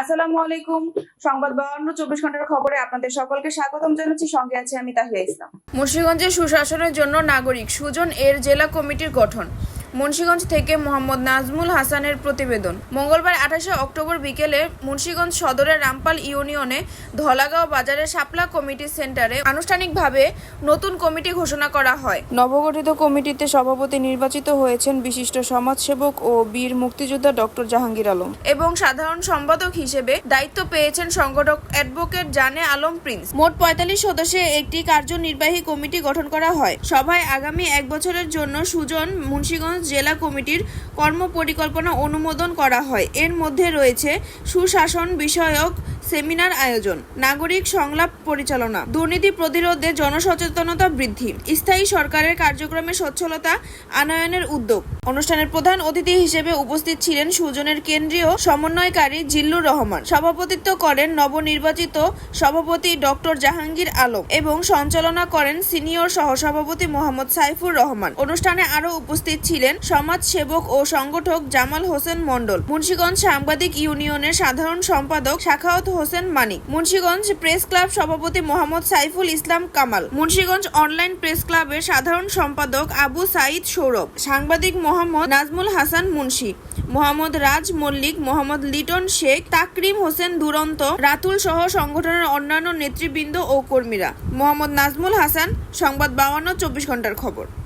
আসসালামু আলাইকুম। সংবাদ বাহান্ন চব্বিশ ঘণ্টার খবরে আপনাদের সকলকে স্বাগতম জানাচ্ছি। সঙ্গে আছে আমি তাহিয়া ইসলাম। মুন্সিগঞ্জে সুশাসনের জন্য নাগরিক সুজন এর জেলা কমিটির গঠন। মুন্সিগঞ্জ থেকে মোহাম্মদ নাজমুল হাসানের প্রতিবেদন। মঙ্গলবার আঠাশে অক্টোবর বিকেলে মুন্সিগঞ্জ সদরের রামপাল ইউনিয়নে ধলাগাঁও বাজারের শাপলা কমিটি সেন্টারে আনুষ্ঠানিকভাবে নতুন কমিটি ঘোষণা করা হয়। নবগঠিত কমিটিতে সভাপতি নির্বাচিত হয়েছেন বিশিষ্ট সমাজসেবক ও বীর মুক্তিযোদ্ধা ডক্টর জাহাঙ্গীর আলম। এবং সাধারণ সম্পাদক হিসেবে দায়িত্ব পেয়েছেন সংগঠক অ্যাডভোকেট জানে আলম প্রিন্স। মোট পঁয়তাল্লিশ সদস্যের একটি কার্যনির্বাহী কমিটি গঠন করা হয়। সভায় আগামী এক বছরের জন্য সুজন মুন্সিগঞ্জ জেলা কমিটির কর্মপরিকল্পনা অনুমোদন করা হয়। এর মধ্যে রয়েছে সুশাসন বিষয়ক সেমিনার আয়োজন, নাগরিক সংলাপ পরিচালনা, দুর্নীতি প্রতিরোধে জনসচেতনতা বৃদ্ধি, স্থায়ী সরকারের কার্যক্রমে সচ্ছলতা আনয়নের উদ্যোগ। অনুষ্ঠানের প্রধান অতিথি হিসেবে উপস্থিত ছিলেন সুজনের কেন্দ্রীয় সমন্বয়কারী জিল্লুর রহমান, সভাপতিত্ব করেন নবনির্বাচিত সভাপতি ডক্টর জাহাঙ্গীর আলম এবং সঞ্চালনা করেন সিনিয়র সহসভাপতি মোহাম্মদ সাইফুর রহমান। অনুষ্ঠানে আরও উপস্থিত ছিলেন সমাজ সেবক ও সংগঠক জামাল হোসেন মণ্ডল, মুন্সিগঞ্জ সাংবাদিক ইউনিয়নের সাধারণ সম্পাদক শাখাওয়াত হোসেন মানিক। মুন্সিগঞ্জ প্রেস ক্লাব সভাপতি মোহাম্মদ সাইফুল ইসলাম কামাল। মুন্সিগঞ্জ অনলাইন প্রেস ক্লাবের সাধারণ সম্পাদক আবু সাইদ সৌরভ। সাংবাদিক মোহাম্মদ নাজমুল হাসান মুন্সি। মোহাম্মদ রাজ মল্লিক, মোহাম্মদ লিটন শেখ, তাকরিম হোসেন দুরন্ত, রাতুল সহ সংগঠনের অন্যান্য নেতৃবৃন্দ ও কর্মীরা। মোহাম্মদ নাজমুল হাসান, সংবাদ বাউান্ন, চব্বিশ ঘণ্টার খবর।